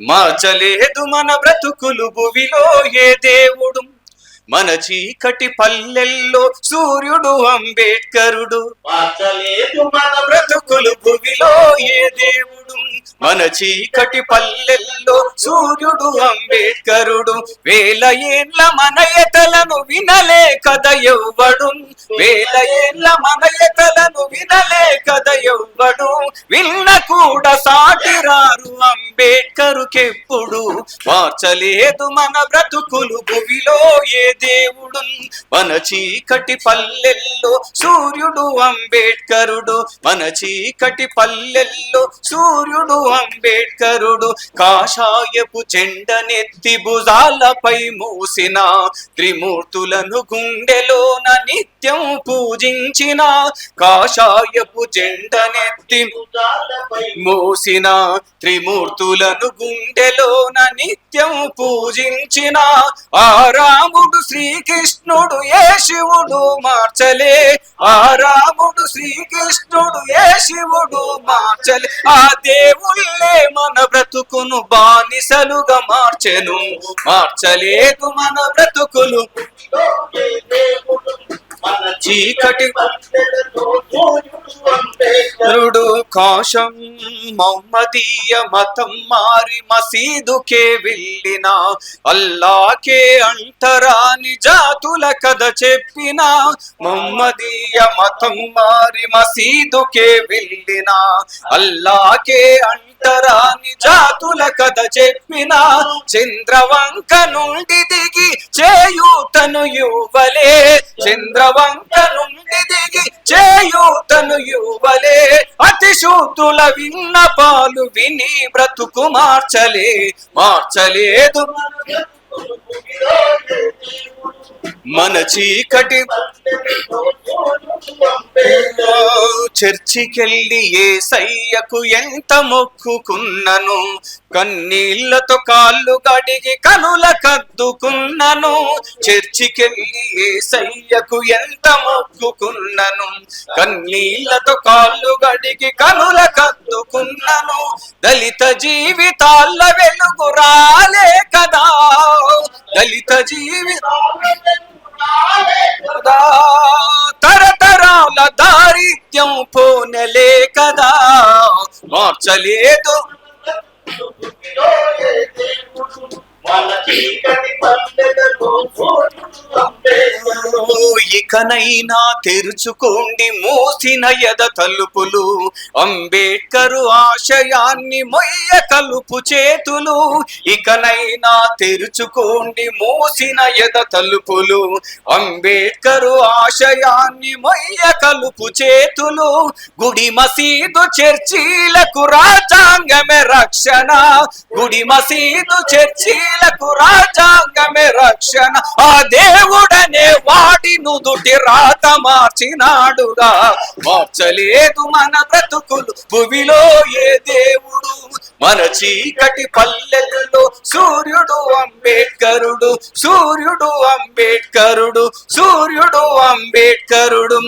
మార్చలేదు మన బ్రతుకులు భువిలో ఏ దేవుడు. మన చీకటి పల్లెల్లో సూర్యుడు అంబేద్కరుడు మార్చలేదు మన బ్రతుకులు భువిలో ఏ దేవుడు. మన చీకటి పల్లెల్లో సూర్యుడు అంబేద్కరుడు. వేల ఏళ్ళ మన ఎతలను వినలే కథ ఎవ్వడు. వేల ఏళ్ళ మన ఎతలను వినలే కథ ఎవ్వడు. విన్న కూడా సాటిరారు అంబేద్కరుకెప్పుడు. మార్చలేదు మన బ్రతుకులు భువిలో ఏ దేవుడు. మన చీకటి పల్లెల్లో సూర్యుడు అంబేద్కరుడు. మన చీకటి పల్లెల్లో సూర్యుడు అంబేడ్కరుడు కాషాయపు చెండనెత్తి భుజాలపై మూసిన త్రిమూర్తులను గుండెలోన నిత్యం పూజించిన కాషాయపు జెండనెత్తి భుజాలపై త్రిమూర్తులను గుండెలోన నిత్యం పూజించిన ఆ రాముడు శ్రీకృష్ణుడు ఏ శివుడు మార్చలే. ఆ రాముడు శ్రీకృష్ణుడు ఏ శివుడు మార్చలే. ఆ దేవుళ్ళే మన బ్రతుకును బానిసలుగా మార్చెను. మార్చలేదు మన బ్రతుకులు మన చీకటి నరుడు కాశం మహమ్మదీయ మతం మారి మసీదుకే వెళ్ళిన అల్లాకే అంటరాని జాతుల కథ చెప్పిన మహమ్మదీయ మతం మారి మసీదుకే వెళ్ళిన అల్లాకే అంటరాని జాతుల కథ చెప్పిన చంద్రవంక నుండి దిగి చేయూతను యువలే చంద్రవంక నుండి అతి విన్నపాలు విని బ్రతుకు మార్చలే మార్చలేదు. మన చీకటి చర్చికెళ్ళి ఏ సయ్యకు ఎంత మొక్కుకున్నను? కన్నీళ్ళతో కాళ్ళు గడిగి కనుల కద్దుకున్నను. చర్చికెళ్ళి ఏ సయ్యకు ఎంత మొక్కుకున్నను? కన్నీళ్ళతో కాళ్ళు గడిగి కనుల కద్దుకున్నను. దళిత జీవితాల వెలుగు రాలే కదా. దళిత జీవిత మార్చలేదు మన చీకటి పల్లెలలో సూర్యుడు అంబేద్కర్ ఇకనైనా తెరుచుకోండి మూసిన ఎద తలుపులు. అంబేడ్కరు ఆశయాన్ని మొయ్య కలుపు చేతులు. ఇకనైనా తెరుచుకోండి మూసిన ఎద తలుపులు. అంబేడ్కరు ఆశయాన్ని మొయ్య కలుపు చేతులు. గుడి మసీదు చర్చీలకు రాజాంగమే రక్షణ. గుడి మసీదు చర్చీలకు రాజాంగమే రక్షణ. ఆ దేవుడనే నుదుటి రాత మార్చినాడుగా మార్చలేదు మన బ్రతుకులు భువిలో ఏ దేవుడు? మన చీకటి పల్లెల్లో సూర్యుడు అంబేడ్కరుడు సూర్యుడు అంబేడ్కరుడు సూర్యుడు అంబేడ్కరుడు